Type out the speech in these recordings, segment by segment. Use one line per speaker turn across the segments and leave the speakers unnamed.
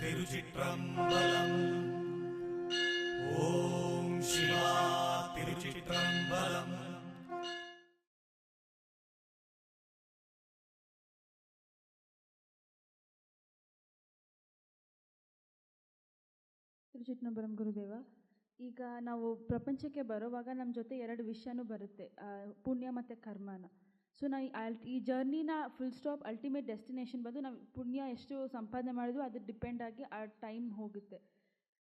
திருச்சிற்றம்பலம் ஓம் சிவா திருச்சிற்றம்பலம்
ತಿರುಚಿಟ್ನಪುರಂ ಗುರುದೇವ ಈಗ ನಾವು ಪ್ರಪಂಚಕ್ಕೆ ಬರುವಾಗ ನಮ್ಮ ಜೊತೆ ಎರಡು ವಿಷಯನೂ ಬರುತ್ತೆ ಆ, ಪುಣ್ಯ ಮತ್ತು ಕರ್ಮನ ಸೊ ನಾವು ಈ ಅಲ್ಟ್, ಈ ಜರ್ನಿನ ಫುಲ್ ಸ್ಟಾಪ್ ಅಲ್ಟಿಮೇಟ್ ಡೆಸ್ಟಿನೇಷನ್ ಬಂದು ನಾವು ಪುಣ್ಯ ಎಷ್ಟು ಸಂಪಾದನೆ ಮಾಡಿದ್ವಿ ಅದು ಡಿಪೆಂಡ್ ಆಗಿ ಆ ಟೈಮ್ ಹೋಗುತ್ತೆ.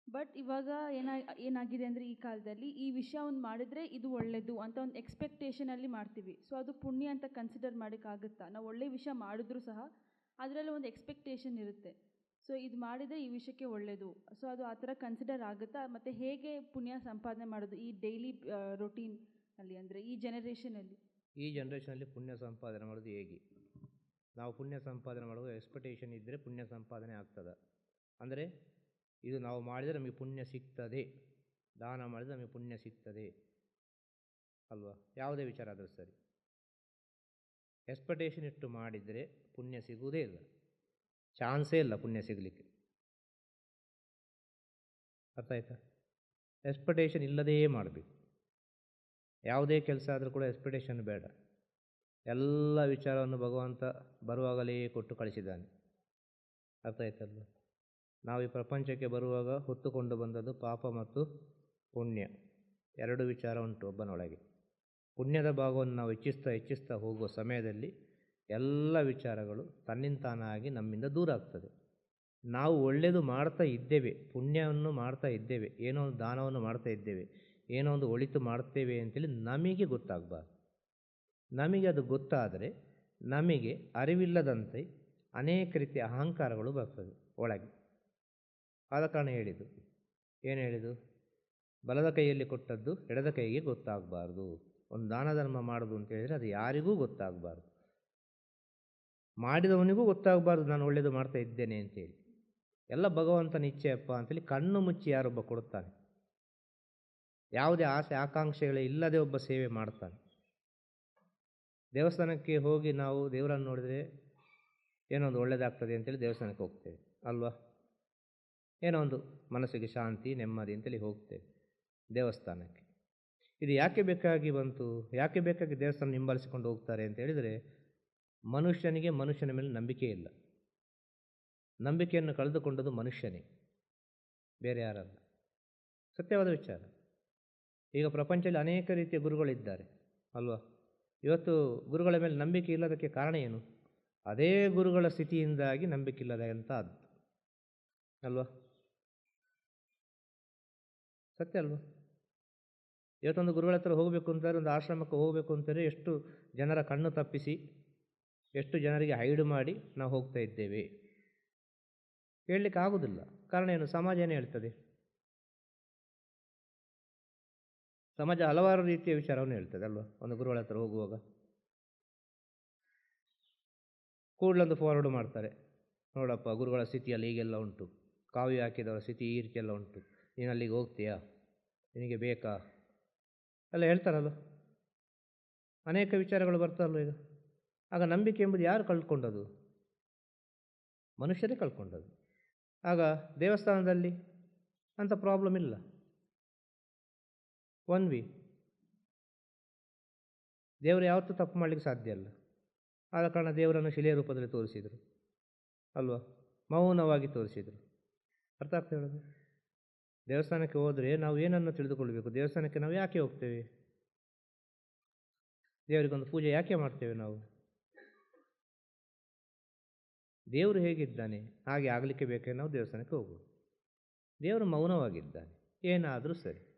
ಬಟ್ ಇವಾಗ ಏನ, ಏನಾಗಿದೆ ಅಂದರೆ ಈ ಕಾಲದಲ್ಲಿ ಈ ವಿಷಯ ಒಂದು ಮಾಡಿದರೆ ಇದು ಒಳ್ಳೆಯದು ಅಂತ ಒಂದು ಎಕ್ಸ್ಪೆಕ್ಟೇಷನಲ್ಲಿ ಮಾಡ್ತೀವಿ. ಸೊ ಅದು ಪುಣ್ಯ ಅಂತ ಕನ್ಸಿಡರ್ ಮಾಡೋಕ್ಕಾಗುತ್ತಾ ನಾವು ಒಳ್ಳೆ ವಿಷಯ ಮಾಡಿದ್ರೂ ಸಹ ಅದರಲ್ಲಿ ಒಂದು ಎಕ್ಸ್ಪೆಕ್ಟೇಷನ್ ಇರುತ್ತೆ. ಸೊ ಇದು ಮಾಡಿದರೆ ಈ ವಿಷಯಕ್ಕೆ ಒಳ್ಳೆಯದು ಸೊ ಅದು ಆ ಥರ ಕನ್ಸಿಡರ್ ಆಗುತ್ತಾ? ಮತ್ತು ಹೇಗೆ ಪುಣ್ಯ ಸಂಪಾದನೆ ಮಾಡೋದು ಈ ಡೈಲಿ ರೊಟೀನ್ ಅಲ್ಲಿ ಅಂದರೆ ಈ ಜನರೇಷನಲ್ಲಿ
ಈ ಜನ್ರೇಷನಲ್ಲಿ ಪುಣ್ಯ ಸಂಪಾದನೆ ಮಾಡೋದು ಹೇಗೆ? ನಾವು ಪುಣ್ಯ ಸಂಪಾದನೆ ಮಾಡೋದು ಎಕ್ಸ್ಪೆಕ್ಟೇಷನ್ ಇದ್ದರೆ ಪುಣ್ಯ ಸಂಪಾದನೆ ಆಗ್ತದೆ. ಅಂದರೆ ಇದು ನಾವು ಮಾಡಿದರೆ ನಮಗೆ ಪುಣ್ಯ ಸಿಗ್ತದೆ. ದಾನ ಮಾಡಿದರೆ ನಮಗೆ ಪುಣ್ಯ ಸಿಗ್ತದೆ. ಅಲ್ವಾ? ಯಾವುದೇ ವಿಚಾರ ಆದರೂ ಸರಿ. ಎಕ್ಸ್ಪೆಕ್ಟೇಷನ್ ಇಟ್ಟು ಮಾಡಿದರೆ ಪುಣ್ಯ ಸಿಗುವುದೇ ಇಲ್ಲ. ಚಾನ್ಸೇ ಇಲ್ಲ ಪುಣ್ಯ ಸಿಗಲಿಕ್ಕೆ. ಅರ್ಥ ಆಯ್ತಾ? ಎಕ್ಸ್ಪೆಕ್ಟೇಷನ್ ಇಲ್ಲದೇ ಮಾಡಬೇಕು. ಯಾವುದೇ ಕೆಲಸ ಆದರೂ ಕೂಡ ಎಕ್ಸ್ಪೆಕ್ಟೇಷನ್ ಬೇಡ. ಎಲ್ಲ ವಿಚಾರವನ್ನು ಭಗವಂತ ಬರುವಾಗಲೇ ಕೊಟ್ಟು ಕಳಿಸಿದ್ದಾನೆ. ಅರ್ಥ ಆಯ್ತಲ್ವ? ನಾವು ಈ ಪ್ರಪಂಚಕ್ಕೆ ಬರುವಾಗ ಹೊತ್ತುಕೊಂಡು ಬಂದದ್ದು ಪಾಪ ಮತ್ತು ಪುಣ್ಯ. ಎರಡು ವಿಚಾರ ಉಂಟು ಒಬ್ಬನೊಳಗೆ. ಪುಣ್ಯದ ಭಾಗವನ್ನು ನಾವು ಹೆಚ್ಚಿಸ್ತಾ ಹೆಚ್ಚಿಸ್ತಾ ಹೋಗುವ ಸಮಯದಲ್ಲಿ ಎಲ್ಲ ವಿಚಾರಗಳು ತನ್ನಿಂತಾನಾಗಿ ನಮ್ಮಿಂದ ದೂರ ಆಗ್ತದೆ. ನಾವು ಒಳ್ಳೆಯದು ಮಾಡ್ತಾ ಇದ್ದೇವೆ, ಪುಣ್ಯವನ್ನು ಮಾಡ್ತಾ ಇದ್ದೇವೆ, ಏನೋ ಒಂದು ದಾನವನ್ನು ಮಾಡ್ತಾ ಇದ್ದೇವೆ ಏನೋ ಒಂದು ಒಳಿತು ಮಾಡ್ತೇವೆ ಅಂತೇಳಿ ನಮಗೆ ಗೊತ್ತಾಗಬಾರ್ದು ನಮಗೆ ಅದು ಗೊತ್ತಾದರೆ ನಮಗೆ ಅರಿವಿಲ್ಲದಂತೆ ಅನೇಕ ರೀತಿಯ ಅಹಂಕಾರಗಳು ಬರ್ತದೆ ಒಳಗೆ. ಆದ ಕಾರಣ ಹೇಳಿದ್ದು, ಏನು ಹೇಳಿದು ಬಲದ ಕೈಯಲ್ಲಿ ಕೊಟ್ಟದ್ದು ಎಡದ ಕೈಗೆ ಗೊತ್ತಾಗಬಾರ್ದು. ಒಂದು ದಾನ ಧರ್ಮ ಮಾಡೋದು ಅಂತ ಹೇಳಿದರೆ ಅದು ಯಾರಿಗೂ ಗೊತ್ತಾಗಬಾರ್ದು. ಮಾಡಿದವನಿಗೂ ಗೊತ್ತಾಗಬಾರ್ದು, ನಾನು ಒಳ್ಳೆಯದು ಮಾಡ್ತಾ ಇದ್ದೇನೆ ಅಂತೇಳಿ ಎಲ್ಲ ಭಗವಂತನ ಇಚ್ಛೆಯಪ್ಪ ಅಂತೇಳಿ ಕಣ್ಣು ಮುಚ್ಚಿ ಯಾರೊಬ್ಬ ಕೊಡುತ್ತಾನೆ? ಯಾವುದೇ ಆಸೆ, ಆಕಾಂಕ್ಷೆಗಳೇ ಇಲ್ಲದೆ ಒಬ್ಬ ಸೇವೆ ಮಾಡ್ತಾನೆ. ದೇವಸ್ಥಾನಕ್ಕೆ ಹೋಗಿ ನಾವು ದೇವರನ್ನು ನೋಡಿದರೆ ಏನೋ ಒಂದು ಒಳ್ಳೆಯದಾಗ್ತದೆ ಅಂತೇಳಿ ದೇವಸ್ಥಾನಕ್ಕೆ ಹೋಗ್ತೇವೆ, ಅಲ್ವಾ? ಏನೋ ಒಂದು ಮನಸ್ಸಿಗೆ ಶಾಂತಿ, ನೆಮ್ಮದಿ ಅಂತೇಳಿ ಹೋಗ್ತೇವೆ ದೇವಸ್ಥಾನಕ್ಕೆ. ಇದು ಯಾಕೆ ಬೇಕಾಗಿ ಬಂತು? ಯಾಕೆ ಬೇಕಾಗಿ ದೇವಸ್ಥಾನ ಹಿಂಬಾಲಿಸಿಕೊಂಡು ಹೋಗ್ತಾರೆ ಅಂತ ಹೇಳಿದರೆ ಮನುಷ್ಯನಿಗೆ ಮನುಷ್ಯನ ಮೇಲೆ ನಂಬಿಕೆ ಇಲ್ಲ. ನಂಬಿಕೆಯನ್ನು ಕಳೆದುಕೊಂಡದ್ದು ಮನುಷ್ಯನೇ, ಬೇರೆ ಯಾರಲ್ಲ. ಸತ್ಯವಾದ ವಿಚಾರ. ಈಗ ಪ್ರಪಂಚದಲ್ಲಿ ಅನೇಕ ರೀತಿಯ ಗುರುಗಳಿದ್ದಾರೆ, ಅಲ್ವಾ? ಇವತ್ತು ಗುರುಗಳ ಮೇಲೆ ನಂಬಿಕೆ ಇಲ್ಲದಕ್ಕೆ ಕಾರಣ ಏನು? ಅದೇ ಗುರುಗಳ ಸ್ಥಿತಿಯಿಂದಾಗಿ ನಂಬಿಕೆ ಇಲ್ಲದ ಅಂತ ಅದು ಅಲ್ವಾ? ಸತ್ಯ ಅಲ್ವಾ? ಇವತ್ತೊಂದು ಗುರುಗಳ ಹತ್ರ ಹೋಗಬೇಕು ಅಂತಾರೆ, ಒಂದು ಆಶ್ರಮಕ್ಕೆ ಹೋಗಬೇಕು ಅಂತಾರೆ, ಎಷ್ಟು ಜನರ ಕಣ್ಣು ತಪ್ಪಿಸಿ, ಎಷ್ಟು ಜನರಿಗೆ ಹೈಡು ಮಾಡಿ ನಾವು ಹೋಗ್ತಾ ಇದ್ದೇವೆ. ಹೇಳಲಿಕ್ಕೆ ಆಗೋದಿಲ್ಲ. ಕಾರಣ ಏನು? ಸಮಾಜ ಏನು ಹೇಳ್ತದೆ? ಸಮಾಜ ಹಲವಾರು ರೀತಿಯ ವಿಚಾರವನ್ನು ಹೇಳ್ತದೆ ಅಲ್ವಾ? ಒಂದು ಗುರುಗಳ ಹತ್ರ ಹೋಗುವಾಗ. ಕೂಡಲೊಂದು ಫಾರ್ವರ್ಡ್ ಮಾಡ್ತಾರೆ. ನೋಡಪ್ಪ, ಗುರುಗಳ ಸ್ಥಿತಿಯಲ್ಲಿ ಹೀಗೆಲ್ಲ ಉಂಟು. ಕಾವ್ಯ ಹಾಕಿದವರ ಸ್ಥಿತಿ ಈ ರೀತಿಯೆಲ್ಲ ಉಂಟು. ನೀನು ಅಲ್ಲಿಗೆ ಹೋಗ್ತೀಯಾ? ನಿನಗೆ ಬೇಕಾ? ಎಲ್ಲ ಹೇಳ್ತಾರಲ್ಲ ಅನೇಕ ವಿಚಾರಗಳು ಬರ್ತಾರಲ್ಲ ಈಗ? ಆಗ ನಂಬಿಕೆ ಎಂಬುದು ಯಾರು ಕಳ್ಕೊಂಡದು? ಮನುಷ್ಯರೇ ಕಳ್ಕೊಂಡದ್ದು ಆಗ ದೇವಸ್ಥಾನದಲ್ಲಿ ಅಂಥ ಪ್ರಾಬ್ಲಮ್ ಇಲ್ಲ. ಒನ್ ವಿ ದೇವರು ಯಾವತ್ತೂ ತಪ್ಪು ಮಾಡಲಿಕ್ಕೆ ಸಾಧ್ಯ ಅಲ್ಲ. ಆದ ಕಾರಣ ದೇವರನ್ನು ಶಿಲೆಯ ರೂಪದಲ್ಲಿ ತೋರಿಸಿದರು. ಅಲ್ವಾ? ಮೌನವಾಗಿ ತೋರಿಸಿದರು. ಅರ್ಥ ಆಗ್ತಾ ಹೇಳೋದು ದೇವಸ್ಥಾನಕ್ಕೆ ಹೋದರೆ ನಾವು ಏನನ್ನು ತಿಳಿದುಕೊಳ್ಬೇಕು ದೇವಸ್ಥಾನಕ್ಕೆ ನಾವು ಯಾಕೆ ಹೋಗ್ತೇವೆ? ದೇವರಿಗೊಂದು ಪೂಜೆ ಯಾಕೆ ಮಾಡ್ತೇವೆ ನಾವು? ದೇವರು ಹೇಗಿದ್ದಾನೆ? ಹಾಗೆ ಆಗಲಿಕ್ಕೆ ಬೇಕೇ ನಾವು ದೇವಸ್ಥಾನಕ್ಕೆ ಹೋಗೋದು ದೇವರು ಮೌನವಾಗಿದ್ದಾನೆ. ಏನಾದರೂ ಸರಿ.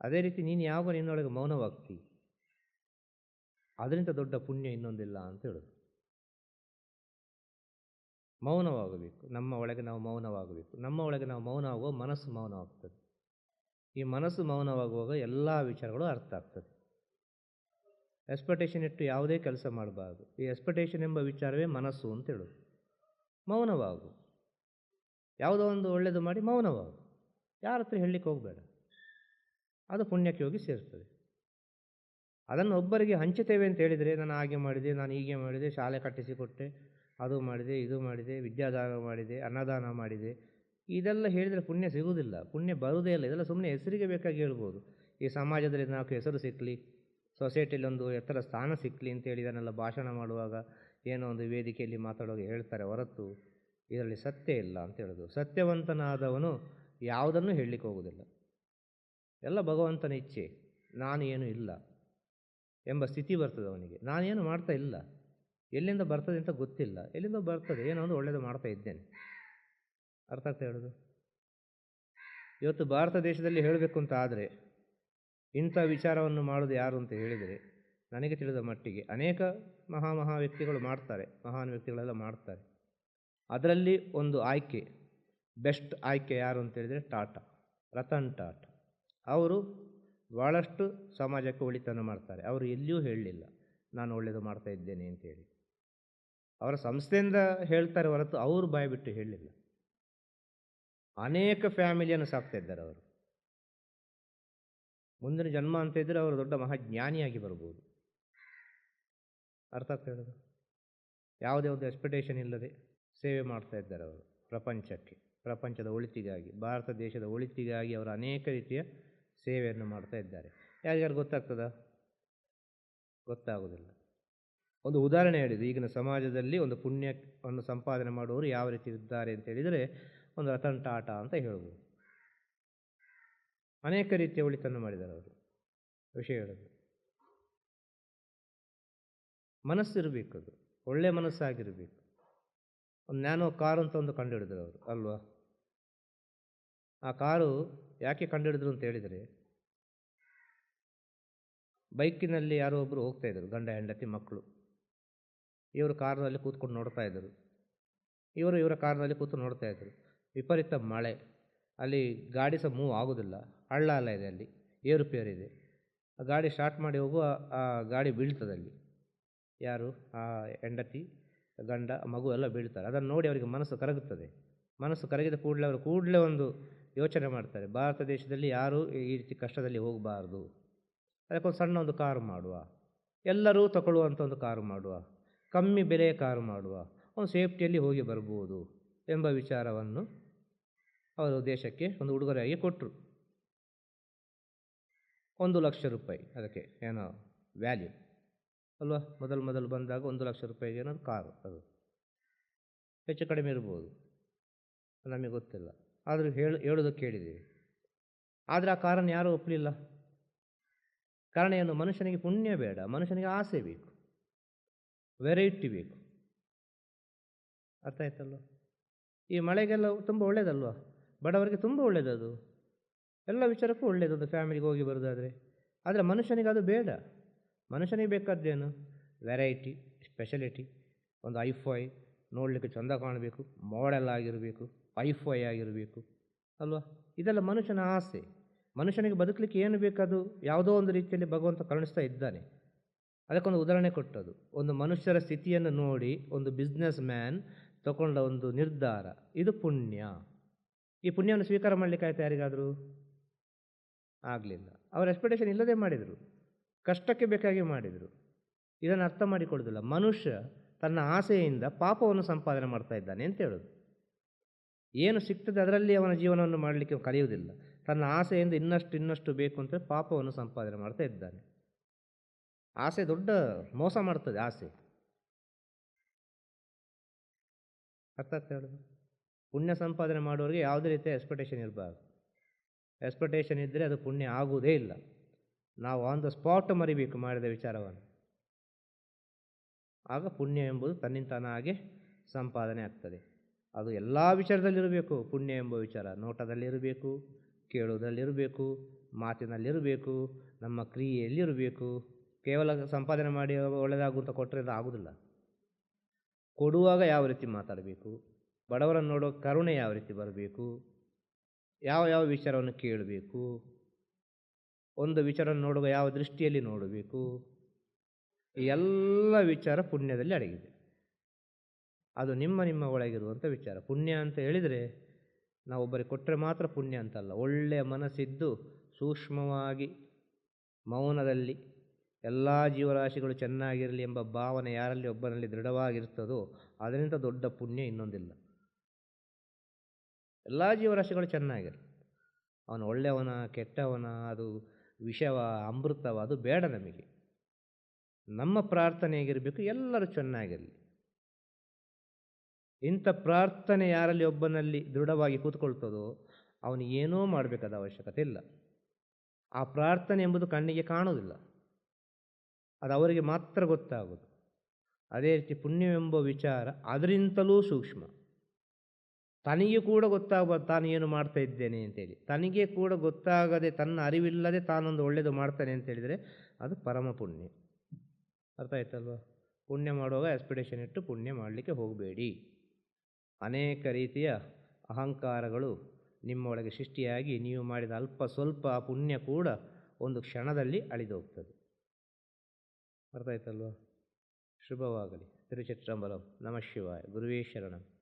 ಅದೇ ರೀತಿ ನೀನು ಯಾವಾಗ ನಿನ್ನೊಳಗೆ ಮೌನವಾಗ್ತಿ? ಅದರಿಂದ ದೊಡ್ಡ ಪುಣ್ಯ ಇನ್ನೊಂದಿಲ್ಲ ಅಂತ ಹೇಳೋದು. ಮೌನವಾಗಬೇಕು. ನಮ್ಮ ಒಳಗೆ ನಾವು ಮೌನವಾಗಬೇಕು. ನಮ್ಮ ಒಳಗೆ ನಾವು ಮೌನವಾಗುವ ಮನಸ್ಸು ಮೌನವಾಗ್ತದೆ. ಈ ಮನಸ್ಸು ಮೌನವಾಗುವಾಗ ಎಲ್ಲ ವಿಚಾರಗಳು ಅರ್ಥ ಆಗ್ತದೆ. ಎಕ್ಸ್ಪೆಕ್ಟೇಷನ್ ಇಟ್ಟು ಯಾವುದೇ ಕೆಲಸ ಮಾಡಬಾರ್ದು. ಈ ಎಕ್ಸ್ಪೆಕ್ಟೇಷನ್ ಎಂಬ ವಿಚಾರವೇ ಮನಸ್ಸು ಅಂತ ಹೇಳೋದು. ಮೌನವಾಗು. ಯಾವುದೋ ಒಂದು ಒಳ್ಳೆಯದು ಮಾಡಿ ಮೌನವಾಗು. ಯಾರ ಹತ್ರ ಹೇಳಲಿಕ್ಕೆ ಹೋಗಬೇಡ. ಅದು ಪುಣ್ಯಕ್ಕೆ ಹೋಗಿ ಸೇರ್ತದೆ. ಅದನ್ನು ಒಬ್ಬರಿಗೆ ಹಂಚುತ್ತೇವೆ ಅಂತ ಹೇಳಿದರೆ, ನಾನು ಹಾಗೆ ಮಾಡಿದೆ, ನಾನು ಹೀಗೆ ಮಾಡಿದೆ, ಶಾಲೆ ಕಟ್ಟಿಸಿಕೊಟ್ಟೆ ಅದು ಮಾಡಿದೆ, ಇದು ಮಾಡಿದೆ, ವಿದ್ಯಾದಾನ ಮಾಡಿದೆ, ಅನ್ನದಾನ ಮಾಡಿದೆ. ಇದೆಲ್ಲ ಹೇಳಿದರೆ ಪುಣ್ಯ ಸಿಗುವುದಿಲ್ಲ. ಪುಣ್ಯ ಬರುವುದೇ ಇಲ್ಲ. ಇದೆಲ್ಲ ಸುಮ್ಮನೆ ಹೆಸರಿಗೆ ಬೇಕಾಗಿ ಹೇಳ್ಬೋದು. ಈ ಸಮಾಜದಲ್ಲಿ ನಾಲ್ಕು ಹೆಸರು ಸಿಕ್ಕಲಿ ಸೊಸೈಟಿಯಲ್ಲಿ ಒಂದು ಎತ್ತರ ಸ್ಥಾನ ಸಿಕ್ಕಲಿ ಅಂತೇಳಿ ಇದನ್ನೆಲ್ಲ ಭಾಷಣ ಮಾಡುವಾಗ ಏನೋ ಒಂದು ವೇದಿಕೆಯಲ್ಲಿ ಮಾತಾಡುವಾಗ ಹೇಳ್ತಾರೆ ಹೊರತು ಇದರಲ್ಲಿ ಸತ್ಯ ಇಲ್ಲ ಅಂತ ಹೇಳೋದು. ಸತ್ಯವಂತನಾದವನು ಯಾವುದನ್ನು ಹೇಳಲಿಕ್ಕೆ ಹೋಗುವುದಿಲ್ಲ. ಎಲ್ಲ ಭಗವಂತನ ಇಚ್ಛೆ ನಾನು ಏನು ಇಲ್ಲ ಎಂಬ ಸ್ಥಿತಿ ಬರ್ತದೆ ಅವನಿಗೆ. ನಾನೇನು ಮಾಡ್ತಾ ಇಲ್ಲ. ಎಲ್ಲಿಂದ ಬರ್ತದೆ ಅಂತ ಗೊತ್ತಿಲ್ಲ. ಎಲ್ಲಿಂದ ಬರ್ತದೆ, ಏನೋ ಒಂದು ಒಳ್ಳೆಯದು ಮಾಡ್ತಾ ಇದ್ದೇನೆ. ಅರ್ಥ ಆಗ್ತಾ ಹೇಳೋದು? ಇವತ್ತು ಭಾರತ ದೇಶದಲ್ಲಿ ಹೇಳಬೇಕು ಅಂತ ಆದರೆ, ಇಂಥ ವಿಚಾರವನ್ನು ಮಾಡೋದು ಯಾರು ಅಂತ ಹೇಳಿದರೆ, ನನಗೆ ತಿಳಿದ ಮಟ್ಟಿಗೆ ಅನೇಕ ಮಹಾ ಮಹಾ ವ್ಯಕ್ತಿಗಳು ಮಾಡ್ತಾರೆ. ಮಹಾನ್ ವ್ಯಕ್ತಿಗಳೆಲ್ಲ ಮಾಡ್ತಾರೆ. ಅದರಲ್ಲಿ ಒಂದು ಆಯ್ಕೆ, ಬೆಸ್ಟ್ ಆಯ್ಕೆ ಯಾರು ಅಂತ ಹೇಳಿದರೆ ಟಾಟಾ, ರತನ್ ಟಾಟಾ. ಅವರು ಭಾಳಷ್ಟು ಸಮಾಜಕ್ಕೆ ಒಳಿತನ್ನು ಮಾಡ್ತಾರೆ. ಅವರು ಎಲ್ಲಿಯೂ ಹೇಳಲಿಲ್ಲ, ನಾನು ಒಳ್ಳೆಯದು ಮಾಡ್ತಾ ಇದ್ದೇನೆ ಅಂತೇಳಿ ಅವರ ಸಂಸ್ಥೆಯಿಂದ ಹೇಳ್ತಾರೆ ಹೊರತು ಅವರು ಬಾಯಿ ಬಿಟ್ಟು ಹೇಳಲಿಲ್ಲ. ಅನೇಕ ಫ್ಯಾಮಿಲಿಯನ್ನು ಸಾಕ್ತಾ ಇದ್ದಾರೆ ಅವರು. ಮುಂದಿನ ಜನ್ಮ ಅಂತ ಇದ್ದರೆ ಅವರು ದೊಡ್ಡ ಮಹಾಜ್ಞಾನಿಯಾಗಿ ಬರ್ಬೋದು. ಅರ್ಥ ಆಗ್ತಾ ಯಾವುದೇ ಒಂದು ಎಕ್ಸ್ಪೆಕ್ಟೇಷನ್ ಇಲ್ಲದೆ ಸೇವೆ ಮಾಡ್ತಾ ಇದ್ದಾರೆ ಅವರು ಪ್ರಪಂಚಕ್ಕೆ, ಪ್ರಪಂಚದ ಒಳಿತಿಗಾಗಿ, ಭಾರತ ದೇಶದ ಒಳಿತಿಗಾಗಿ ಅವರು ಅನೇಕ ರೀತಿಯ ಸೇವೆಯನ್ನು ಮಾಡ್ತಾ ಇದ್ದಾರೆ. ಯಾರಿಗಾರು ಗೊತ್ತಾಗ್ತದ? ಗೊತ್ತಾಗೋದಿಲ್ಲ. ಒಂದು ಉದಾಹರಣೆ ಹೇಳಿದ್ದು, ಈಗಿನ ಸಮಾಜದಲ್ಲಿ ಒಂದು ಪುಣ್ಯವನ್ನು ಸಂಪಾದನೆ ಮಾಡುವವರು ಯಾವ ರೀತಿ ಇದ್ದಾರೆ ಅಂತ ಹೇಳಿದರೆ, ಒಂದು ರತನ್ ಟಾಟಾ ಅಂತ ಹೇಳ್ಬೋದು. ಅನೇಕ ರೀತಿಯ ಒಳಿತನ್ನು ಮಾಡಿದ್ದಾರೆ ಅವರು. ವಿಷಯ ಹೇಳೋದು. ಮನಸ್ಸಿರಬೇಕು ಅದು. ಒಳ್ಳೆಯ ಮನಸ್ಸಾಗಿರಬೇಕು. ಒಂದು ನ್ಯಾನೋ ಕಾರು ಅಂತ ಒಂದು ಕಂಡುಹಿಡಿದ್ರು ಅವರು, ಅಲ್ವಾ? ಆ ಕಾರು ಯಾಕೆ ಕಂಡುಹಿಡಿದ್ರು ಅಂತ ಹೇಳಿದರೆ, ಬೈಕಿನಲ್ಲಿ ಯಾರೋ ಒಬ್ಬರು ಹೋಗ್ತಾ ಇದ್ದರು, ಗಂಡ, ಹೆಂಡತಿ, ಮಕ್ಕಳು. ಇವರು ಕಾರ್ನಲ್ಲಿ ಕೂತ್ಕೊಂಡು ನೋಡ್ತಾ ಇದ್ದರು. ಇವರು ಇವರ ಕಾರ್ನಲ್ಲಿ ಕೂತು ನೋಡ್ತಾ ಇದ್ದರು. ವಿಪರೀತ ಮಳೆ. ಅಲ್ಲಿ ಗಾಡಿ ಸಹ ಮೂವ್ ಆಗೋದಿಲ್ಲ. ಹಳ್ಳ ಅಲ್ಲ ಇದೆ ಅಲ್ಲಿ. ಏರುಪೇರಿದೆ ಆ ಗಾಡಿ ಸ್ಟಾರ್ಟ್ ಮಾಡಿ ಹೋಗುವ, ಆ ಗಾಡಿ ಬೀಳ್ತದೆ ಅಲ್ಲಿ. ಯಾರು? ಆ ಹೆಂಡತಿ, ಗಂಡ, ಮಗು ಎಲ್ಲ ಬೀಳ್ತಾರೆ. ಅದನ್ನು ನೋಡಿ ಅವರಿಗೆ ಮನಸ್ಸು ಕರಗುತ್ತದೆ. ಮನಸ್ಸು ಕರಗಿದ ಕೂಡಲೇ ಅವರು ಕೂಡಲೇ ಒಂದು ಯೋಚನೆ ಮಾಡ್ತಾರೆ. ಭಾರತ ದೇಶದಲ್ಲಿ ಯಾರೂ ಈ ರೀತಿ ಕಷ್ಟದಲ್ಲಿ ಹೋಗಬಾರ್ದು. ಅದಕ್ಕೊಂದು ಸಣ್ಣ ಒಂದು ಕಾರು ಮಾಡುವ. ಎಲ್ಲರೂ ತಗೊಳ್ಳುವಂಥ ಒಂದು ಕಾರು ಮಾಡುವ. ಕಮ್ಮಿ ಬೆಲೆಯ ಕಾರು ಮಾಡುವ. ಒಂದು ಸೇಫ್ಟಿಯಲ್ಲಿ ಹೋಗಿ ಬರ್ಬೋದು ಎಂಬ ವಿಚಾರವನ್ನು ಅವರು ದೇಶಕ್ಕೆ ಒಂದು ಉಡುಗೊರೆಯಾಗಿ ಕೊಟ್ಟರು ಒಂದು ಲಕ್ಷ ರೂಪಾಯಿ ಅದಕ್ಕೆ ಏನೋ ವ್ಯಾಲ್ಯೂ ಅಲ್ವಾ? ಮೊದಲು ಮೊದಲು ಬಂದಾಗ ಒಂದು ಲಕ್ಷ ರೂಪಾಯಿಗೆ ಏನೋ ಕಾರು ಅದು. ಹೆಚ್ಚು ಕಡಿಮೆ ಇರ್ಬೋದು. ನಮಗೆ ಗೊತ್ತಿಲ್ಲ. ಆದರೂ ಹೇಳು, ಹೇಳೋದಕ್ಕೆ ಕೇಳಿದ್ದೀವಿ. ಆದರೆ ಆ ಕಾರಣ ಯಾರೂ ಒಪ್ಪಲಿಲ್ಲ. ಕಾರಣ ಏನು? ಮನುಷ್ಯನಿಗೆ ಪುಣ್ಯ ಬೇಡ, ಮನುಷ್ಯನಿಗೆ ಆಸೆ ಬೇಕು ವೆರೈಟಿ ಬೇಕು. ಅರ್ಥ ಆಯ್ತಲ್ವ? ಈ ಮಳೆಗೆಲ್ಲ ತುಂಬ ಒಳ್ಳೇದಲ್ವಾ? ಬಡವರಿಗೆ ತುಂಬ ಒಳ್ಳೆಯದದು ಎಲ್ಲ ವಿಚಾರಕ್ಕೂ ಒಳ್ಳೇದು ಅದು ಫ್ಯಾಮಿಲಿಗೆ ಹೋಗಿ ಬರೋದಾದರೆ. ಆದರೆ ಮನುಷ್ಯನಿಗೆ ಅದು ಬೇಡ. ಮನುಷ್ಯನಿಗೆ ಬೇಕಾದ್ದೇನು ವೆರೈಟಿ ಸ್ಪೆಷಲಿಟಿ ಒಂದು ಐಫೈ ನೋಡಲಿಕ್ಕೆ ಚೆಂದ ಕಾಣಬೇಕು ಮಾಡೆಲ್ ಆಗಿರಬೇಕು. ಐಫೈ ಆಗಿರಬೇಕು, ಅಲ್ವಾ? ಇದೆಲ್ಲ ಮನುಷ್ಯನ ಆಸೆ. ಮನುಷ್ಯನಿಗೆ ಬದುಕಲಿಕ್ಕೆ ಏನು ಬೇಕದು ಯಾವುದೋ ಒಂದು ರೀತಿಯಲ್ಲಿ ಭಗವಂತ ಕರುಣಿಸ್ತಾ ಇದ್ದಾನೆ. ಅದಕ್ಕೊಂದು ಉದಾಹರಣೆ ಕೊಟ್ಟದು ಒಂದು ಮನುಷ್ಯರ ಸ್ಥಿತಿಯನ್ನು ನೋಡಿ ಒಂದು ಬಿಸ್ನೆಸ್ ಮ್ಯಾನ್ ತಗೊಂಡ ಒಂದು ನಿರ್ಧಾರ. ಇದು ಪುಣ್ಯ. ಈ ಪುಣ್ಯವನ್ನು ಸ್ವೀಕಾರ ಮಾಡಲಿಕ್ಕೆ ಆಯ್ತು ಯಾರಿಗಾದರೂ? ಆಗಲಿಲ್ಲ. ಅವರ ಎಕ್ಸ್ಪೆಕ್ಟೇಷನ್ ಇಲ್ಲದೆ ಮಾಡಿದರು. ಕಷ್ಟಕ್ಕೆ ಬೇಕಾಗಿ ಮಾಡಿದರು. ಇದನ್ನು ಅರ್ಥ ಮಾಡಿಕೊಳ್ಳೋದಿಲ್ಲ. ಮನುಷ್ಯ ತನ್ನ ಆಸೆಯಿಂದ ಪಾಪವನ್ನು ಸಂಪಾದನೆ ಮಾಡ್ತಾ ಇದ್ದಾನೆ ಅಂತ ಹೇಳೋದು. ಏನು ಸಿಗ್ತದೆ ಅದರಲ್ಲಿ ಅವನ ಜೀವನವನ್ನು ಮಾಡಲಿಕ್ಕೆ ಕಲಿಯುವುದಿಲ್ಲ. ತನ್ನ ಆಸೆಯಿಂದ ಇನ್ನಷ್ಟು ಇನ್ನಷ್ಟು ಬೇಕು ಅಂತ ಪಾಪವನ್ನು ಸಂಪಾದನೆ ಮಾಡ್ತಾ ಇದ್ದಾನೆ. ಆಸೆ ದೊಡ್ಡ ಮೋಸ ಮಾಡ್ತದೆ, ಆಸೆ. ಅರ್ಥ ಆಗ್ತಾ ಹೇಳೋದು ಪುಣ್ಯ ಸಂಪಾದನೆ ಮಾಡುವವರಿಗೆ ಯಾವುದೇ ರೀತಿಯ ಎಕ್ಸ್ಪೆಕ್ಟೇಷನ್ ಇರಬಾರ್ದು. ಎಕ್ಸ್ಪೆಕ್ಟೇಷನ್ ಇದ್ದರೆ ಅದು ಪುಣ್ಯ ಆಗುವುದೇ ಇಲ್ಲ. ನಾವು ಆನ್ ದ ಸ್ಪಾಟ್ ಮರಿಬೇಕು ಮಾಡಿದ ವಿಚಾರವನ್ನು. ಆಗ ಪುಣ್ಯ ಎಂಬುದು ತನ್ನಿಂತಾನಾಗೆ ಸಂಪಾದನೆ ಆಗ್ತದೆ. ಅದು ಎಲ್ಲ ವಿಚಾರದಲ್ಲಿರಬೇಕು, ಪುಣ್ಯ ಎಂಬ ವಿಚಾರ ನೋಟದಲ್ಲಿರಬೇಕು ಕೇಳುವುದರಲ್ಲಿರಬೇಕು ಮಾತಿನಲ್ಲಿರಬೇಕು, ನಮ್ಮ ಕ್ರಿಯೆಯಲ್ಲಿರಬೇಕು. ಕೇವಲ ಸಂಪಾದನೆ ಮಾಡಿ ಒಳ್ಳೆಯದಾಗುವಂತ ಕೊಟ್ಟರೆ ಅದು ಆಗೋದಿಲ್ಲ. ಕೊಡುವಾಗ ಯಾವ ರೀತಿ ಮಾತಾಡಬೇಕು, ಬಡವರನ್ನು ನೋಡೋ ಕರುಣೆ ಯಾವ ರೀತಿ ಬರಬೇಕು, ಯಾವ ಯಾವ ವಿಚಾರವನ್ನು ಕೇಳಬೇಕು, ಒಂದು ವಿಚಾರವನ್ನು ನೋಡುವ ಯಾವ ದೃಷ್ಟಿಯಲ್ಲಿ ನೋಡಬೇಕು ಎಲ್ಲ ವಿಚಾರ ಪುಣ್ಯದಲ್ಲಿ ಅಡಗಿದೆ. ಅದು ನಿಮ್ಮ ನಿಮ್ಮ ಒಳಗಿರುವಂಥ ವಿಚಾರ. ಪುಣ್ಯ ಅಂತ ಹೇಳಿದರೆ ನಾವು ಒಬ್ಬರಿಗೆ ಕೊಟ್ಟರೆ ಮಾತ್ರ ಪುಣ್ಯ ಅಂತಲ್ಲ. ಒಳ್ಳೆಯ ಮನಸ್ಸಿದ್ದು ಸೂಕ್ಷ್ಮವಾಗಿ ಮೌನದಲ್ಲಿ ಎಲ್ಲ ಜೀವರಾಶಿಗಳು ಚೆನ್ನಾಗಿರಲಿ ಎಂಬ ಭಾವನೆ ಯಾರಲ್ಲಿ ಒಬ್ಬನಲ್ಲಿ ದೃಢವಾಗಿರ್ತದೋ ಅದರಿಂದ ದೊಡ್ಡ ಪುಣ್ಯ ಇನ್ನೊಂದಿಲ್ಲ. ಎಲ್ಲ ಜೀವರಾಶಿಗಳು ಚೆನ್ನಾಗಿರಲಿ. ಅವನು ಒಳ್ಳೆಯವನ, ಕೆಟ್ಟವನ, ಅದು ವಿಷವ, ಅಮೃತವ, ಅದು ಬೇಡ ನಮಗೆ. ನಮ್ಮ ಪ್ರಾರ್ಥನೆ ಹೇಗಿರಬೇಕು ಎಲ್ಲರೂ ಚೆನ್ನಾಗಿರಲಿ. ಇಂಥ ಪ್ರಾರ್ಥನೆ ಯಾರಲ್ಲಿ ಒಬ್ಬನಲ್ಲಿ ದೃಢವಾಗಿ ಕೂತ್ಕೊಳ್ತದೋ, ಅವನು ಏನೋ ಮಾಡಬೇಕಾದ ಅವಶ್ಯಕತೆ ಇಲ್ಲ. ಆ ಪ್ರಾರ್ಥನೆ ಎಂಬುದು ಕಣ್ಣಿಗೆ ಕಾಣುವುದಿಲ್ಲ. ಅದು ಅವರಿಗೆ ಮಾತ್ರ ಗೊತ್ತಾಗೋದು ಅದೇ ರೀತಿ ಪುಣ್ಯವೆಂಬ ವಿಚಾರ ಅದರಿಂತಲೂ ಸೂಕ್ಷ್ಮ. ತನಗೆ ಕೂಡ ಗೊತ್ತಾಗಬಾರ್ದು ತಾನು ಏನು ಮಾಡ್ತಾ ಇದ್ದೇನೆ ಅಂತೇಳಿ. ತನಗೆ ಕೂಡ ಗೊತ್ತಾಗದೆ, ತನ್ನ ಅರಿವಿಲ್ಲದೆ ತಾನೊಂದು ಒಳ್ಳೆಯದು ಮಾಡ್ತಾನೆ ಅಂತ ಹೇಳಿದರೆ ಅದು ಪರಮ ಪುಣ್ಯ. ಅರ್ಥ ಆಯ್ತಲ್ವ? ಪುಣ್ಯ ಮಾಡುವಾಗ ಆಸ್ಪಿರೇಷನ್ ಇಟ್ಟು ಪುಣ್ಯ ಮಾಡಲಿಕ್ಕೆ ಹೋಗಬೇಡಿ. ಅನೇಕ ರೀತಿಯ ಅಹಂಕಾರಗಳು ನಿಮ್ಮೊಳಗೆ ಸೃಷ್ಟಿಯಾಗಿ ನೀವು ಮಾಡಿದ ಅಲ್ಪ ಸ್ವಲ್ಪ ಪುಣ್ಯ ಕೂಡ ಒಂದು ಕ್ಷಣದಲ್ಲಿ ಅಳಿದು ಹೋಗ್ತದೆ ಅರ್ಥ ಆಯ್ತಲ್ವ? ಶುಭವಾಗಲಿ. ತಿರುಚಿತ್ರಂಬಲಂ ನಮಃ ಶಿವಾಯ. ಗುರುವೇ ಶರಣಂ.